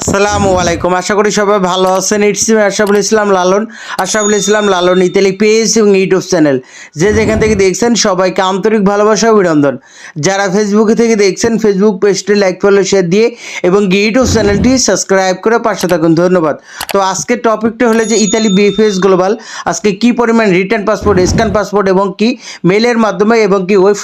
আসসালামু আলাইকুম। আশা করি সবাই ভালো আছেন। It's me Ashraful Islam Lalon. Ashraful Islam Lalon Italy page এবং ইউটিউব চ্যানেল যে যেখান থেকে দেখছেন, সবাইকে আন্তরিক ভালোবাসা অভিনন্দন। যারা ফেসবুকে থেকে দেখছেন ফেসবুক পেজটি লাইক ফলো শেয়ার দিয়ে এবং ইউটিউব চ্যানেলটি সাবস্ক্রাইব করে পাশে থাকুন। ধন্যবাদ। তো আজকের টপিকটা হলো যে ইতালি বিএফএস গ্লোবাল আজকে কি পরিমাণ রিটার্ন পাসপোর্ট স্ক্যান পাসপোর্ট এবং কি মেলের মাধ্যমে এবং কি ওয়েব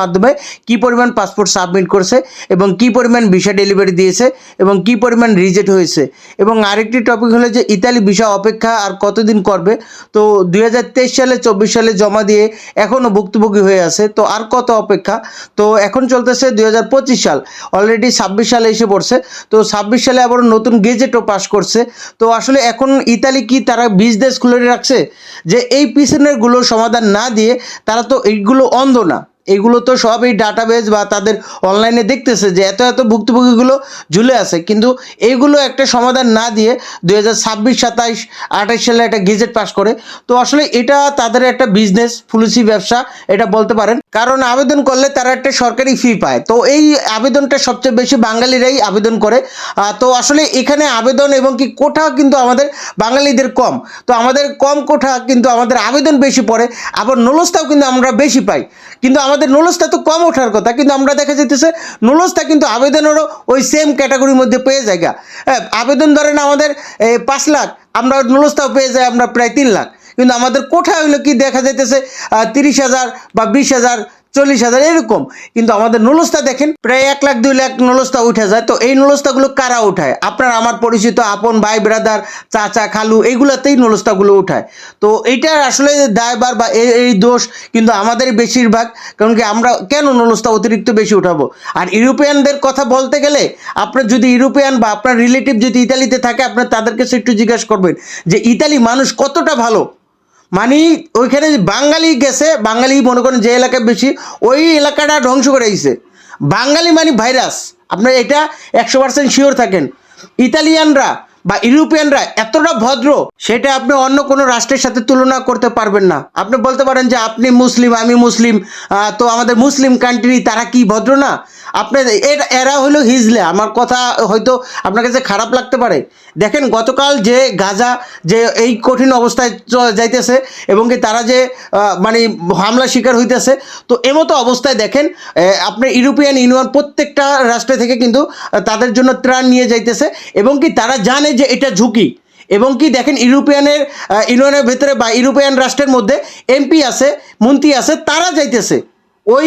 মাধ্যমে কি পরিমাণ পাসপোর্ট সাবমিট করছে এবং কি পরিমাণ ভিসা ডেলিভারি দিয়েছে এবং কি পরিমাণ রিজেক্ট হয়েছে। এবং আরেকটি টপিক হলো যে ইতালি ভিসা অপেক্ষা আর কতদিন করবে। তো দু হাজার তেইশ সালে, চব্বিশ সালে জমা দিয়ে এখনও ভুক্তভোগী হয়ে আছে। তো আর কত অপেক্ষা? তো এখন চলতেছে দুই হাজার পঁচিশ সাল। অলরেডি ছাব্বিশ সালে এসে পড়ছে। তো ছাব্বিশ সালে আবার নতুন গেজেটও পাস করছে। তো আসলে এখন ইতালি কি তারা বীজ দেশ খুলে রাখছে? যে এই পিছনেরগুলো সমাধান না দিয়ে তারা তো এইগুলো অন্ধ না। এইগুলো তো সব এই ডাটাবেজ বা তাদের অনলাইনে দেখতেছে যে এত এত ভুক্তভোগীগুলো ঝুলে আছে। কিন্তু এইগুলো একটা সমাধান না দিয়ে দুই হাজার ছাব্বিশ, সাতাইশ, আঠাইশ সালে একটা গেজেট পাস করে। তো আসলে এটা তাদের একটা বিজনেস পুলিশি ব্যবসা, এটা বলতে পারেন। কারণ আবেদন করলে তারা একটা সরকারি ফি পায়। তো এই আবেদনটা সবচেয়ে বেশি বাঙালিরাই আবেদন করে। তো আসলে এখানে আবেদন এবং কি কোঠা কিন্তু আমাদের বাঙালিদের কম। তো আমাদের কম কোঠা কিন্তু আমাদের আবেদন বেশি পড়ে, আবার নলস্তাও কিন্তু আমরা বেশি পাই। কিন্তু আমাদের নলস্তা তো কম ওঠার কথা, কিন্তু আমরা দেখা যেতেছে নলসটা কিন্তু আবেদনেরও ওই সেম ক্যাটাগরির মধ্যে পেয়ে যায়। হ্যাঁ আবেদন ধরেন আমাদের পাঁচ লাখ, আমরা নলসটাও পেয়ে যাই আমরা প্রায় তিন লাখ কিন্তু আমাদের কোঠা হইল কি দেখা যাইতেছে তিরিশ হাজার বা বিশ হাজার চল্লিশ হাজার এরকম। কিন্তু আমাদের নলস্তা দেখেন, প্রায় এক লাখ, দুই লাখ নলস্তা উঠে যায়। তো এই নলস্তাগুলো কারা উঠায়? আপনার, আমার পরিচিত আপন ভাই ব্রাদার চাচা, খালু, এইগুলাতেই নলস্তাগুলো উঠায়। তো এইটার আসলে দায়বার বা এই দোষ কিন্তু আমাদেরই বেশিরভাগ। কারণ কি আমরা কেন নলস্তা অতিরিক্ত বেশি উঠাবো? আর ইউরোপিয়ানদের কথা বলতে গেলে, আপনার যদি ইউরোপিয়ান বা আপনার রিলেটিভ যদি ইতালিতে থাকে, আপনার তাদের কাছে একটু জিজ্ঞাসা করবেন যে, ইতালি মানুষ কতটা ভালো? মানে ওইখানে বাঙালি গেছে, বাঙালি মনে করেন যে এলাকায় বেশি, ওই এলাকাটা ধ্বংস করে দিয়েছে। বাঙালি মানে ভাইরাস আপনার এটা একশো পার্সেন্ট শিওর থাকেন। ইতালিয়ানরা বা ইউরোপিয়ানরা এতটা ভদ্র সেটা আপনি অন্য কোনো রাষ্ট্রের সাথে তুলনা করতে পারবেন না। আপনি বলতে পারেন যে আপনি মুসলিম আমি মুসলিম তো আমাদের মুসলিম কান্ট্রি তারা কি ভদ্র না? আপনার এর এরা হলো হিজলে। আমার কথা হয়তো আপনার কাছে খারাপ লাগতে পারে। দেখেন গতকাল যে গাজা যে এই কঠিন অবস্থায় যাইতেছে এবং কি তারা যে মানে হামলা শিকার হইতেছে তো এমতো অবস্থায় দেখেন আহ, আপনার ইউরোপিয়ান ইউনিয়ন প্রত্যেকটা রাষ্ট্র থেকে কিন্তু তাদের জন্য ত্রাণ নিয়ে যাইতেছে এবং কি তারা জানে যে এটা ঝুঁকি। এবং কি দেখেন, ইউরোপিয়ানের ইউনিয়নের ভেতরে বা ইউরোপিয়ান রাষ্ট্রের মধ্যে এমপি আছে, মন্ত্রী আছে, তারা যাইতেছে। ওই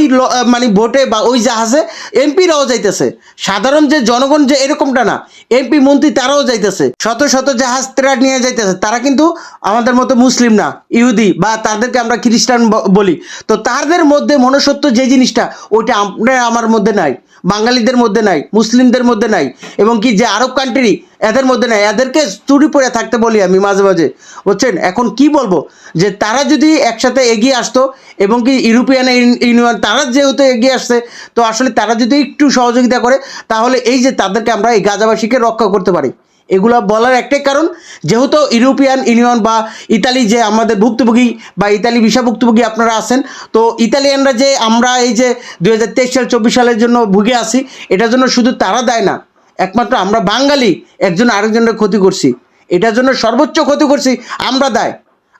মানে ভোটে বা ওই জাহাজে এমপিরাও যাইতেছে। সাধারণ যে জনগণ যে এরকমটা না, এমপি, মন্ত্রী, তারাও যাইতেছে। শত শত জাহাজ ত্রাণ নিয়ে যাইতেছে। তারা কিন্তু আমাদের মতো মুসলিম না, ইহুদি বা তাদেরকে আমরা খ্রিস্টান বলি। তো তাদের মধ্যে মনুষ্যত্ব যে জিনিসটা, ওইটা আপনার, আমার মধ্যে নাই। বাঙালিদের মধ্যে নাই, মুসলিমদের মধ্যে নাই, এবং কি যে আরব কান্ট্রি এদের মধ্যে নাই, এদেরকে চুরি পরে থাকতে বলি আমি মাঝে মাঝে, বুঝছেন? এখন কি বলব? যে তারা যদি একসাথে এগিয়ে আসতো, এবং কি ইউরোপিয়ান ইউনিয়ন, তারা যেহেতু এগিয়ে আসছে, তো আসলে তারা যদি একটু সহযোগিতা করে, তাহলে এই যে তাদেরকে আমরা এই গাজাবাসীকে রক্ষা করতে পারি। এগুলো বলার একটাই কারণ, যেহেতু ইউরোপিয়ান ইউনিয়ন বা ইতালি যে আমাদের ভুক্তভোগী বা ইতালি ভিসা ভুক্তভোগী আপনারা আছেন, তো ইতালিয়ানরা যে আমরা এই যে দু হাজার তেইশ সাল, চব্বিশ সালের জন্য ভুগে আছি, এটার জন্য শুধু তারা দেয় না, একমাত্র আমরা বাঙালি একজন আরেকজনের ক্ষতি করছি, এটার জন্য সর্বোচ্চ ক্ষতি করছি আমরা দায়।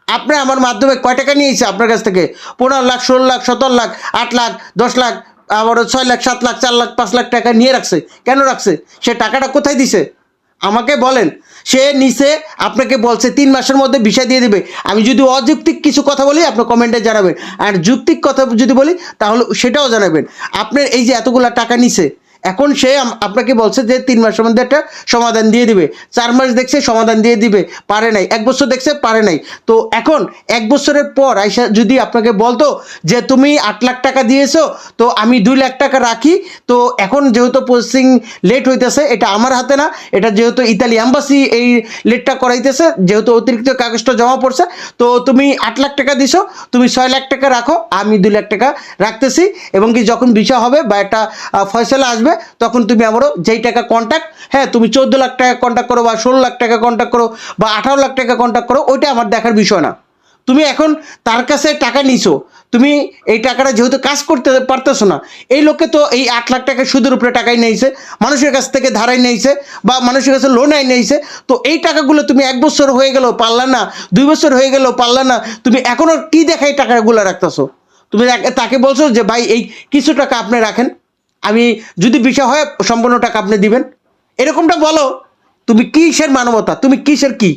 আপনি আমার মাধ্যমে কয় টাকা নিয়েছে আপনার কাছ থেকে? পনেরো লাখ, ষোলো লাখ, সতেরো লাখ, আট লাখ, দশ লাখ, আবারও ছয় লাখ, সাত লাখ, চার লাখ, পাঁচ লাখ টাকা নিয়ে রাখছে। কেন রাখছে? সে টাকাটা কোথায় দিছে? আমাকে বলেন। সে নিচে আপনাকে বলছে, তিন মাসের মধ্যে ভিসা দিয়ে দেবে। আমি যদি অযৌক্তিক কিছু কথা বলি আপনার কমেন্টে জানাবেন। আর যুক্তিক কথা যদি বলি, তাহলে সেটাও জানাবেন। আপনার এই যে এতগুলা টাকা নিছে এখন সে আপনাকে বলছে যে তিন মাসের মধ্যে একটা সমাধান দিয়ে দিবে। চার মাস দেখছে সমাধান দিয়ে দিবে, পারে নাই। এক বছর দেখছে পারে নাই। তো এখন এক বছরের পর আইসা যদি আপনাকে বলতো যে তুমি আট লাখ টাকা দিয়েছ, তো আমি দুই লাখ টাকা রাখি। তো এখন যেহেতু প্রসেসিং লেট হইতেছে, এটা আমার হাতে না। এটা যেহেতু ইতালি অ্যাম্বাসি এই লেটটা করাইতেছে, যেহেতু অতিরিক্ত কাগজটা জমা পড়ছে, তো তুমি আট লাখ টাকা দিছো, তুমি ছয় লাখ টাকা রাখো, আমি দুই লাখ টাকা রাখতেছি। এবং কি যখন বিষয় হবে বা একটা ফয়সলা আসবে তখন তুমি আমারও যেই টাকা কন্ট্যাক্ট হ্যাঁ তুমি চোদ্দ লাখ টাকা কন্ট্যাক্ট করো বা ষোলো লাখ টাকা কন্ট্যাক্ট করো বা আঠারো লাখ টাকা কন্ট্যাক্ট করো, ওইটা আমার দেখার বিষয় না। তুমি এখন তার কাছে টাকা নিছো, তুমি এই টাকাটা যেহেতু কাজ করতে পারতেছো না, এই লোকে তো এই আট লাখ টাকা সুদের উপরে টাকাই নিয়েছে, মানুষের কাছ থেকে ধারাই নিয়েছে বা মানুষের কাছে লোন লোনাই নিয়েছে, তো এই টাকাগুলো তুমি এক বছর হয়ে গেল পারলা না, দুই বছর হয়ে গেল পারলা না, তুমি এখনও কি দেখাই টাকাগুলো রাখতেছো? তুমি তাকে বলছো যে, ভাই, এই কিছু টাকা আপনি রাখেন। আমি যদি বিষয় হয় সম্পূর্ণ টাকা আপনি দিবেন। এরকমটা বলো, তুমি কিসের মানবতা? তুমি কিসের কি?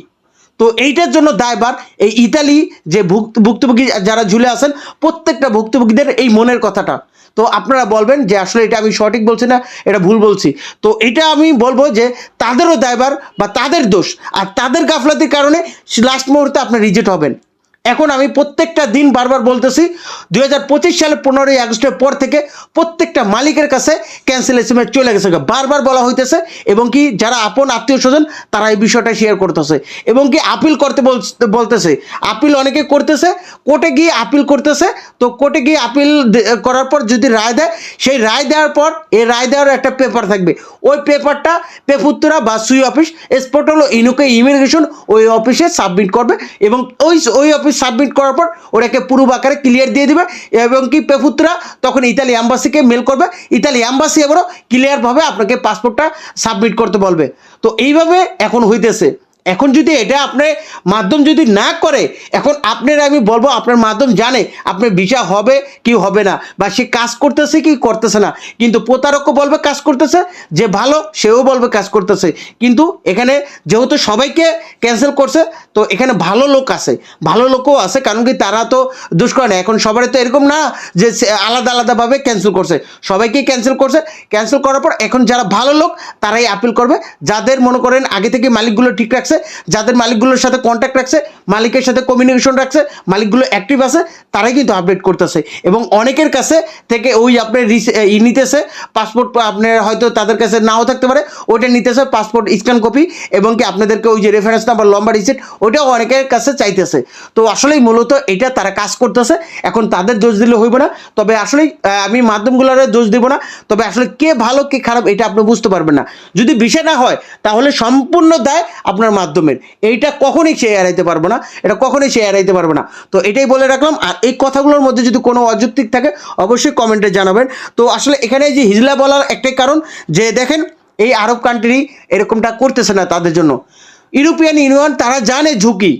তো এইটার জন্য দায়বার এই ইতালি যে ভুক্ত ভুক্তভোগী যারা ঝুলে আছেন, প্রত্যেকটা ভুক্তভোগীদের এই মনের কথাটা। তো আপনারা বলবেন যে আসলে এটা আমি সঠিক বলছি না, এটা ভুল বলছি। তো এটা আমি বলব যে তাদেরও দায়বার বা তাদের দোষ। আর তাদের গাফলাতির কারণে লাস্ট মুহূর্তে আপনি রিজেক্ট হবেন। এখন আমি প্রত্যেকটা দিন বারবার বলতেছি, দুই হাজার পঁচিশ সালে পনেরোই আগস্টের পর থেকে প্রত্যেকটা মালিকের কাছে ক্যান্সেল এসএমএস চলে গেছে। বারবার বলা হইতেছে এবং কি যারা আপন আত্মীয় স্বজন, তারা এই বিষয়টা শেয়ার করতেছে। এবং কি আপিল করতে বলতেছে। আপিল অনেকে করতেছে কোর্টে গিয়ে আপিল করতেছে। তো কোর্টে গিয়ে আপিল করার পর যদি রায় দেয়, সেই রায় দেওয়ার পর এই রায় দেওয়ার একটা পেপার থাকবে। ওই পেপারটা পেফুত্তরা বা সুই অফিস স্পোর্টাল ইনুকে ইমিগ্রেশন ওই অফিসে সাবমিট করবে এবং ওই ওই অফিস সাবমিট করার পর ওটাকে পূর্ব আকারে ক্লিয়ার দিয়ে দিবে এবং কি পেফুত্রা তখন ইতালি অ্যাম্বাসিকে মেল করবে। ইতালি অ্যাম্বাসি এবারও ক্লিয়ারভাবে আপনাকে পাসপোর্টটা সাবমিট করতে বলবে। তো এইভাবে এখন হইতেছে। এখন যদি এটা আপনার মাধ্যম যদি না করে, এখন আপনার, আমি বলব আপনার মাধ্যম জানে আপনার ভিসা হবে কি হবে না, বা সে কাজ করতেছে কি করতেছে না। কিন্তু প্রতারকও বলবে কাজ করতেছে, যে ভালো সেও বলবে কাজ করতেছে। কিন্তু এখানে যেহেতু সবাইকে ক্যান্সেল করছে, তো এখানে ভালো লোক আছে, ভালো লোকও আছে, কারণ কি তারা তো দুষ করে না। এখন সবারই তো এরকম না যে আলাদা আলাদাভাবে ক্যান্সেল করছে। সবাইকেই ক্যান্সেল করছে ক্যান্সেল করার পর এখন যারা ভালো লোক, তারাই আপিল করবে। যাদের মনে করেন আগে থেকে মালিকগুলো ঠিক রাখছে যাদের মালিকগুলোর সাথে কন্ট্যাক্ট রাখছে মালিকের সাথে কমিউনিকেশন রাখছে মালিকগুলো অ্যাক্টিভ আছে তারাই কিন্তু আপডেট করতেছে। এবং অনেকের কাছে থেকে ওই আপনার ই নিতেছে পাসপোর্ট আপনার হয়তো তাদের কাছে নাও থাকতে পারে ওইটা নিতেছে পাসপোর্ট স্ক্যান কপি এবং কি আপনাদেরকে ওই যে রেফারেন্স নাম্বার লম্বা রিসিট ওইটাও অনেকের কাছে চাইতেছে। তো আসলেই মূলত এটা তারা কাজ করতেছে এখন তাদের দোষ দিলে হইব না তবে আসলেই আহ, আমি মাধ্যমগুলোর দোষ দিব না তবে আসলে কে ভালো কে খারাপ এটা আপনি বুঝতে পারবেন না। যদি বিষয় না হয় তাহলে সম্পূর্ণ দায় আপনার মাধ্যমের এইটা কখনোই সে এড়াইতে পারব না, এটা কখনোই সে এড়াইতে পারবে না। তো এটাই বলে রাখলাম, আর এই কথাগুলোর মধ্যে যদি কোনো অযৌক্তিক থাকে, অবশ্যই কমেন্টে জানাবেন। তো আসলে এখানে যে হিজলা বলার একটাই কারণ, যে দেখেন, এই আরব কান্ট্রি এরকমটা করতেছে না তাদের জন্য। ইউরোপিয়ান ইউনিয়ন, তারা জানে ঝুঁকি,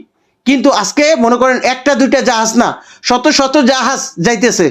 কিন্তু আজকে মনে করেন একটা দুইটা জাহাজ না, শত শত জাহাজ যাইতেছে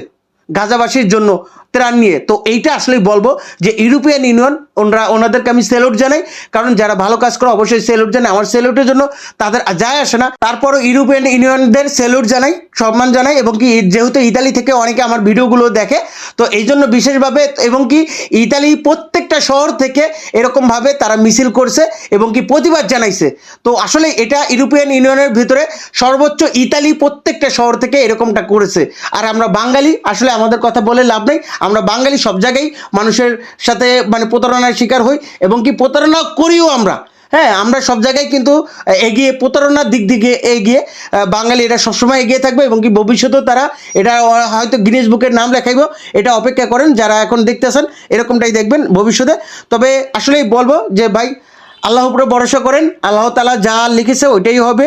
গাজাবাসীর জন্য। ত্রাণ নিয়ে। তো এইটা আসলেই বলব যে ইউরোপিয়ান ইউনিয়ন ওনারা, ওনাদেরকে আমি সেলুট জানাই। কারণ যারা ভালো কাজ করে অবশ্যই সেলুট জানাই আমার সেলুটের জন্য তাদের যায় আসে না। তারপরও ইউরোপিয়ান ইউনিয়নদের সেলুট জানাই, সম্মান জানাই এবং কি যেহেতু ইতালি থেকে অনেকে আমার ভিডিওগুলো দেখে, তো এই জন্য বিশেষভাবে এবং কি ইতালি প্রত্যেকটা শহর থেকে এরকমভাবে তারা মিছিল করছে এবং কি প্রতিবাদ জানাইছে। তো আসলে এটা ইউরোপিয়ান ইউনিয়নের ভিতরে সর্বোচ্চ ইতালি প্রত্যেকটা শহর থেকে এরকমটা করেছে। আর আমরা বাঙালি, আসলে আমাদের কথা বলে লাভ নেই। আমরা বাঙালি সব জায়গায় মানুষের সাথে মানে প্রতারণার শিকার হই এবং কি প্রতারণা করিও আমরা। হ্যাঁ আমরা সব জায়গায় কিন্তু এগিয়ে প্রতারণার দিক দিকে এগিয়ে বাঙালি এটা সবসময় এগিয়ে থাকবে এবং কি ভবিষ্যতেও তারা এটা হয়তো গিনেস বুকের নাম লেখাইব, এটা অপেক্ষা করেন, যারা এখন দেখতেছেন, এরকমটাই দেখবেন ভবিষ্যতে। তবে আসলেই বলব যে ভাই আল্লাহ উপরে ভরসা করেন, আল্লাহ তালা যা লিখেছে ওইটাই হবে।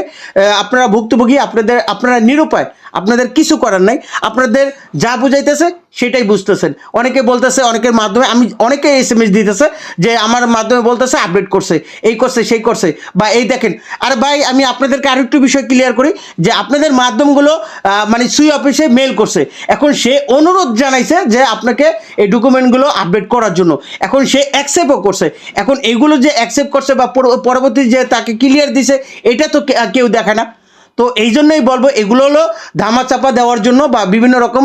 আপনারা ভুক্তভোগী, আপনাদের, আপনারা নিরুপায়। আপনাদের কিছু করার নাই। আপনাদের যা বুঝাইতেছে সেটাই বুঝতেছেন। অনেকে বলতেছে, অনেকের মাধ্যমে আমি, অনেকে এস এম এস দিতেছে যে আমার মাধ্যমে বলতেছে আপডেট করছে, এই করছে, সেই করছে। বা এই দেখেন, আর ভাই, আমি আপনাদেরকে আরেকটু বিষয় ক্লিয়ার করি যে আপনাদের মাধ্যমগুলো মানে সুই অফিসে মেল করছে। এখন সে অনুরোধ জানাইছে যে আপনাকে এই ডকুমেন্টগুলো আপডেট করার জন্য। এখন সে অ্যাকসেপ্টও করছে। এখন এইগুলো যে অ্যাকসেপ্ট করছে বা পরবর্তী যে তাকে ক্লিয়ার দিছে, এটা তো কেউ দেখে না। তো এই জন্যই বলব, এগুলো হলো ধামাচাপা দেওয়ার জন্য বা বিভিন্ন রকম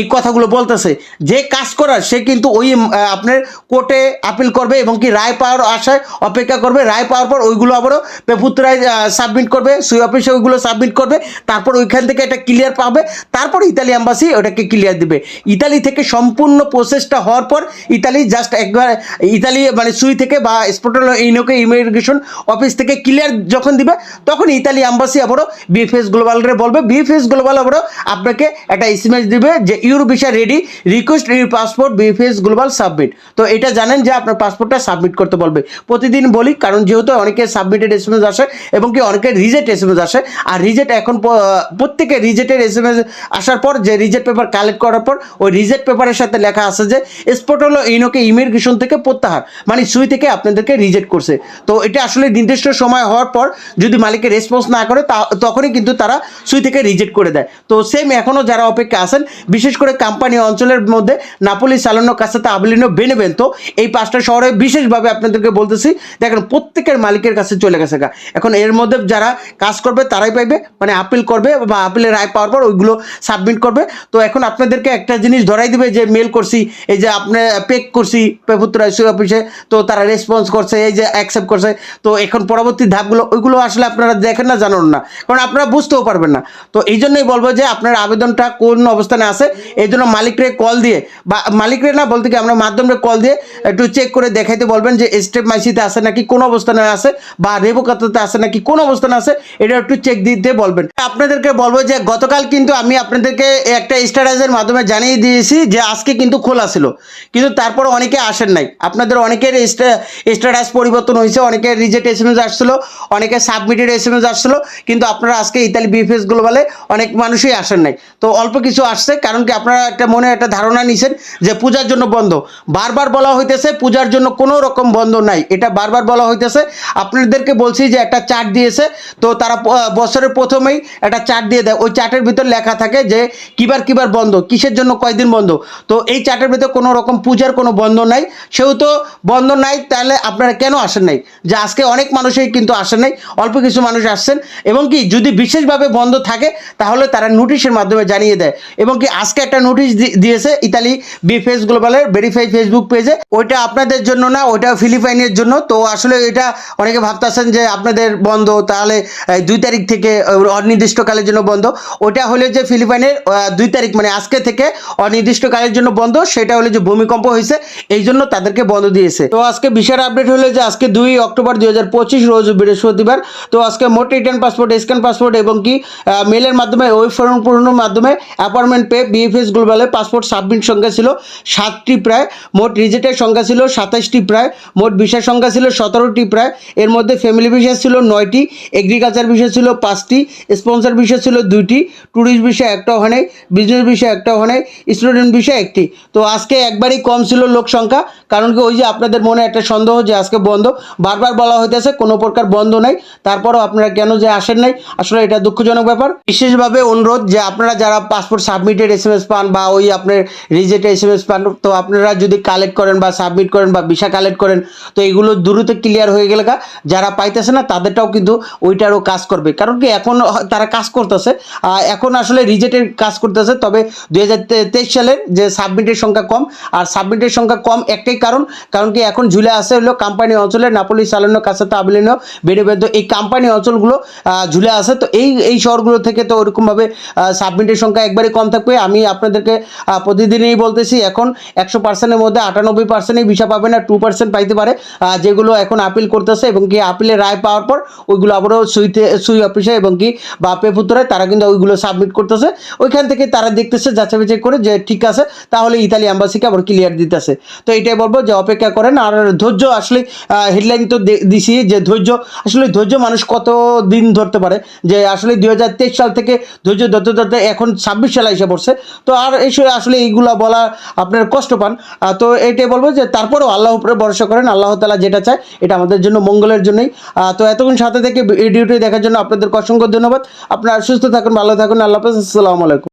এই কথাগুলো বলতেছে। যে কাজ করার, সে কিন্তু ওই আপনার কোর্টে আপিল করবে এবং কি রায় পাওয়ার আশায় অপেক্ষা করবে। রায় পাওয়ার পর ওইগুলো আবারও পেপুত্রায় সাবমিট করবে, সুই অফিসে ওইগুলো সাবমিট করবে। তারপর ওইখান থেকে এটা ক্লিয়ার পাবে। তারপর ইতালি অ্যাম্বাসি ওটাকে ক্লিয়ার দিবে। ইতালি থেকে সম্পূর্ণ প্রসেসটা হওয়ার পর ইতালি জাস্ট একবার, ইতালি মানে সুই থেকে বা স্পোর্টাল ইনোকে ইমিগ্রেশন অফিস থেকে ক্লিয়ার যখন দিবে, তখন ইতালি অ্যাম্বাসি আবারও বিএফএস গ্লোবালরে বলবে বিএফএস গ্লোবাল আবারও আপনাকে একটা এসএমএস দিবে যে your visa ready request your passport BFS global submit তো এটা জানেন যে, আপনার পাসপোর্টটা সাবমিট করতে বলবে। প্রতিদিন বলি, কারণ যেহেতু অনেকে সাবমিটেড এসএমএস আসে এবং কি অনেকের রিজেক্ট এসএমএস আসে, আর রিজেক্ট এখন প্রত্যেকে রিজেক্টের এসএমএস আসার পর, যে রিজেক্ট পেপার কালেক্ট করার পর, ওই রিজেক্ট পেপারের সাথে লেখা আছে যে স্পট হলো ইনোকে ইমিগ্রেশন থেকে প্রত্যাহার। মানে সুই থেকে আপনাদেরকে রিজেক্ট করছে। তো এটা আসলে নির্দিষ্ট সময় হওয়ার পর, যদি মালিকের রেসপন্স না করে, তা- তখনই কিন্তু তারা সুই থেকে রিজেক্ট করে দেয়। তো সেম এখনও যারা অপেক্ষা আসেন বিশেষ করে কোম্পানি অঞ্চলের মধ্যে নাপোলি সালানো কাসাতা আবলিনো বেনেবেন্তো এই পাঁচটা শহরে বিশেষভাবে আপনাদেরকে বলতেছি, দেখেন প্রত্যেকের মালিকের কাছে চলে গেছে গা। এখন এর মধ্যে যারা কাজ করবে তারাই পাইবে মানে আপিল করবে বা আপিলের রায় পাওয়ার পর ওইগুলো সাবমিট করবে। তো এখন আপনাদেরকে একটা জিনিস ধরাই দিবে যে মেল করছি, এই যে আপনি পেক করছি পেপুত্র অফিসে, তো তারা রেসপন্স করছে, এই যে অ্যাকসেপ্ট করছে, তো এখন পরবর্তী ধাপগুলো, ওইগুলো আসলে আপনারা দেখেন না, জানুন না। কারণ আপনারা বুঝতেও পারবেন না। তো এই জন্যই বলব যে আপনার আবেদনটা কোন অবস্থানে আছে, এই জন্য মালিকরে কল দিয়ে বা মালিকরে না বলতে কি, আমরা মাধ্যমে কল দিয়ে একটু চেক করে দেখাইতে বলবেন যে স্টেপ মাইসিতে আছে নাকি, কোন অবস্থানে আছে বা রেবোকাতাতে আছে নাকি, কোন অবস্থানে আছে, এটা একটু চেক দিতে বলবেন। আপনাদেরকে বলব যে গতকাল কিন্তু আমি আপনাদেরকে একটা স্ট্যাটাসের মাধ্যমে জানিয়ে দিয়েছি যে আজকে কিন্তু খোলা ছিল। কিন্তু তারপর অনেকে আসেন নাই। আপনাদের অনেকের স্ট্যাটাস পরিবর্তন হয়েছে, অনেকের রিজেক্ট এস এম এস আসছিল অনেকে সাবমিটেড এস এম এস আসছিল, কিন্তু আপনারা আজকে ইতালি বিএফএস গ্লোবালে অনেক মানুষই আসেন নাই। তো অল্প কিছু আসছে, কারণ কি আপনারা একটা মনে একটা ধারণা নিছেন যে পূজার জন্য বন্ধ। বারবার বলা হইতেছে পূজার জন্য কোনো রকম বন্ধ নাই। এটা বারবার বলা হইতেছে। আপনাদেরকে বলছি যে একটা চার্ট দিয়েছে, তো তারা বছরের প্রথমেই একটা চার্ট দিয়ে দেয়। ওই চার্টের ভিতর লেখা থাকে যে কিবার কিবার বন্ধ, কিসের জন্য কয়দিন বন্ধ। তো এই চার্টের ভিতর কোনো রকম পূজার কোনো বন্ধ নাই। সেহেতু বন্ধ নাই, তাহলে আপনারা কেন আসেন নাই? যে আজকে অনেক মানুষই কিন্তু আসেন নাই, অল্প কিছু মানুষ আসছেন। এবং কি, যদি বিশেষভাবে বন্ধ থাকে, তাহলে তারা নোটিশের মাধ্যমে জানিয়ে দেয়। এবং কি আজকে একটা নোটিশ দিয়েছে ইতালি বিফেস গ্লোবালের ভেরিফাই ফেসবুক পেজে ওইটা আপনাদের জন্য না, ওইটা ফিলিপাইনের জন্য। তো আসলে এটা অনেকে ভাবতেছেন যে আপনাদের বন্ধ, তাহলে দুই তারিখ থেকে অনির্দিষ্টকালের জন্য বন্ধ। ওটা হলে যে ফিলিপাইনের দুই তারিখ মানে আজকে থেকে অনির্দিষ্টকালের জন্য বন্ধ। সেটা হলে যে ভূমিকম্প হয়েছে, এই জন্য তাদেরকে বন্ধ দিয়েছে। তো আজকে বিশাল আপডেট হলো যে আজকে দুই অক্টোবর দুই হাজার পঁচিশ, রোজ বৃহস্পতিবার। তো আজকে মোট রিটার্ন পাসপোর্ট স্ক্যান পাসপোর্ট এবং কি মেলের মাধ্যমে ওয়েব ফর্ম পূরণের মাধ্যমে অ্যাপয়েন্টমেন্ট পে বিএফএস গ্লোবালে পাসপোর্ট সাবমিট সংখ্যা ছিল সাতটি প্রায়, মোট রিজেক্টের সংখ্যা ছিল সাতাশটি প্রায়, মোট ভিসার সংখ্যা ছিল সতেরোটি প্রায়, এর মধ্যে ফ্যামিলি ভিসা ছিল নয়টি এগ্রিকালচার ভিসা ছিল পাঁচটি স্পন্সর ভিসা ছিল দুইটি ট্যুরিস্ট ভিসা একটা হয় বিজনেস ভিসা একটা হয় স্টুডেন্ট ভিসা একটি। তো আজকে একবারই কম ছিল লোক সংখ্যা, কারণ কি ওই যে আপনাদের মনে একটা সন্দেহ যে আজকে বন্ধ, বারবার বলা হইতেছে কোনো প্রকার বন্ধ নাই, তারপরও আপনারা কেন যে আসেন নাই আসলে এটা দুঃখজনক ব্যাপার। বিশেষভাবে অনুরোধ যে আপনারা যারা passport submitted S M S পান বা ওই আপনার রিজেক্ট এস এম এস পান, তো আপনারা যদি কালেক্ট করেন বা সাবমিট করেন বা ভিসা কালেক্ট করেন, তো এগুলো দ্রুত ক্লিয়ার হয়ে গেলে যারা পাইতেছে না তাদেরটাও কিন্তু ওইটারও কাজ করবে। কারণ কি এখন তারা কাজ করতেছে এখন আসলে রিজেক্টের কাজ করতেছে, তবে দুই হাজার তেইশ সালের যে সাবমিটের সংখ্যা কম, আর সাবমিটের সংখ্যা কম একটাই কারণ কারণ কি এখন ঝুলে আছে হলো কোম্পানি অঞ্চলে নাপোলি সালানো কাসাতা আবলিনো বেড়েবেদ এই কোম্পানি অঞ্চলগুলো ঝুলে আছে তো এই এই শহরগুলো থেকে তো ওরকমভাবে সাবমিটের সংখ্যা একবারে কম থাকবে। আমি আপনাদেরকে প্রতিদিনই বলতেছি, এখন একশো পার্সেন্টের মধ্যে আটানব্বই পার্সেন্টই ভিসা পাবে না টু পার্সেন্ট পাইতে পারে। যেগুলো এখন আপিল করতেছে এবং কি আপিলের রায় পাওয়ার পর ওইগুলো আবারও সুইতে, সুই অফিসে এবং কি বা পেপুত্রায় তারা কিন্তু ওইগুলো সাবমিট করতেছে। ওইখান থেকে তারা দেখতেছে যাচাই বাছাই করে যে ঠিক আছে, তাহলে ইতালি অ্যাম্বাসিকে আবার ক্লিয়ার দিতেছে। তো এটাই বলব যে অপেক্ষা করেন। আর ধৈর্য আসলে হেডলাইন তো দিছি যে ধৈর্য, আসলে ধৈর্য মানুষ কত দিন ধরতে পারে? যে আসলে দুই হাজার তেইশ সাল থেকে ধৈর্য দত্ত ধরতে এখন ছাব্বিশ সালে এসে পড়ছে। তো আর এসে আসলে এইগুলা বলা আপনার কষ্ট পান। তো এটাই বলব যে তারপরেও আল্লাহ উপরে ভরসা করেন, আল্লাহ তালা যেটা চায় এটা আমাদের জন্য মঙ্গলের জন্যই। তো এতক্ষণ সাথে থেকে ভিডিওটি দেখার জন্য আপনাদের অসংখ্য ধন্যবাদ। আপনারা সুস্থ থাকুন, ভালো থাকুন, আল্লাহ হাফেজ, আসসালামু আলাইকুম।